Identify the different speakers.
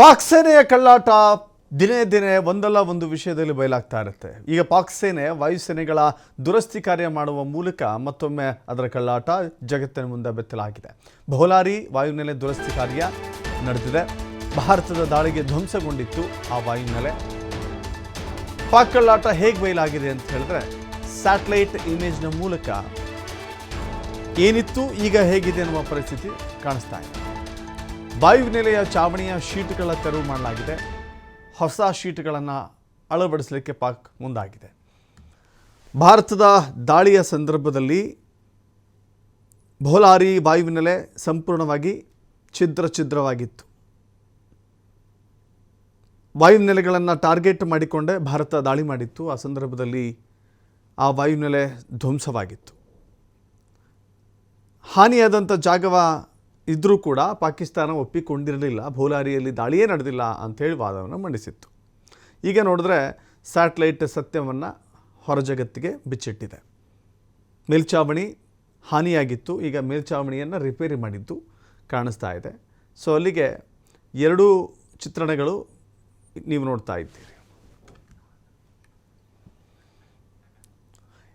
Speaker 1: ಪಾಕ್ ಸೇನೆಯ ಕಳ್ಳಾಟ ದಿನೇ ದಿನೇ ಒಂದಲ್ಲ ಒಂದು ವಿಷಯದಲ್ಲಿ ಬಯಲಾಗ್ತಾ ಇರುತ್ತೆ. ಈಗ ಪಾಕ್ ಸೇನೆ ವಾಯುಸೇನೆಗಳ ದುರಸ್ತಿ ಕಾರ್ಯ ಮಾಡುವ ಮೂಲಕ ಮತ್ತೊಮ್ಮೆ ಅದರ ಕಳ್ಳಾಟ ಜಗತ್ತಿನ ಮುಂದೆ ಬೆತ್ತಲಾಗಿದೆ. ಬಹುಲಾರಿ ವಾಯುನೆಲೆ ದುರಸ್ತಿ ಕಾರ್ಯ ನಡೆದಿದೆ. ಭಾರತದ ದಾಳಿಗೆ ಧ್ವಂಸಗೊಂಡಿತ್ತು ಆ ವಾಯುನೆಲೆ ಪಾಕ್ ಕಳ್ಳಾಟ ಹೇಗೆ ಬಯಲಾಗಿದೆ ಅಂತ ಹೇಳಿದ್ರೆ, ಸ್ಯಾಟಲೈಟ್ ಇಮೇಜ್ನ ಮೂಲಕ ಏನಿತ್ತು, ಈಗ ಹೇಗಿದೆ ಅನ್ನುವ ಪರಿಸ್ಥಿತಿ ಕಾಣಿಸ್ತಾ ಇದೆ. ವಾಯುನೆಲೆಯ ಚಾವಣಿಯ ಶೀಟ್ಗಳ ತೆರವು ಮಾಡಲಾಗಿದೆ. ಹೊಸ ಶೀಟ್ಗಳನ್ನು ಅಳವಡಿಸಲಿಕ್ಕೆ ಪಾಕ್ ಮುಂದಾಗಿದೆ. ಭಾರತದ ದಾಳಿಯ ಸಂದರ್ಭದಲ್ಲಿ ಬಹುಲಾರಿ ವಾಯುನೆಲೆ ಸಂಪೂರ್ಣವಾಗಿ ಛಿದ್ರ ಛಿದ್ರವಾಗಿತ್ತು ವಾಯುನೆಲೆಗಳನ್ನು ಟಾರ್ಗೆಟ್ ಮಾಡಿಕೊಂಡೇ ಭಾರತ ದಾಳಿ ಮಾಡಿತ್ತು. ಆ ಸಂದರ್ಭದಲ್ಲಿ ಆ ವಾಯುನೆಲೆ ಧ್ವಂಸವಾಗಿತ್ತು. ಹಾನಿಯಾದಂಥ ಜಾಗವ ಇದ್ದರೂ ಕೂಡ ಪಾಕಿಸ್ತಾನ ಒಪ್ಪಿಕೊಂಡಿರಲಿಲ್ಲ, ಭೋಲಾರಿಯಲ್ಲಿ ದಾಳಿಯೇ ನಡೆದಿಲ್ಲ ಅಂಥೇಳಿ ವಾದವನ್ನು ಮಂಡಿಸಿತ್ತು. ಈಗ ನೋಡಿದ್ರೆ ಸ್ಯಾಟಲೈಟ್ ಸತ್ಯವನ್ನು ಹೊರಜಗತ್ತಿಗೆ ಬಿಚ್ಚಿಟ್ಟಿದೆ. ಮೇಲ್ಚಾವಣಿ ಹಾನಿಯಾಗಿತ್ತು, ಈಗ ಮೇಲ್ಚಾವಣಿಯನ್ನು ರಿಪೇರಿ ಮಾಡಿದ್ದು ಕಾಣಿಸ್ತಾ ಇದೆ. ಸೊ ಅಲ್ಲಿಗೆ ಎರಡೂ ಚಿತ್ರಣಗಳು ನೀವು ನೋಡ್ತಾ ಇದ್ದೀರಿ.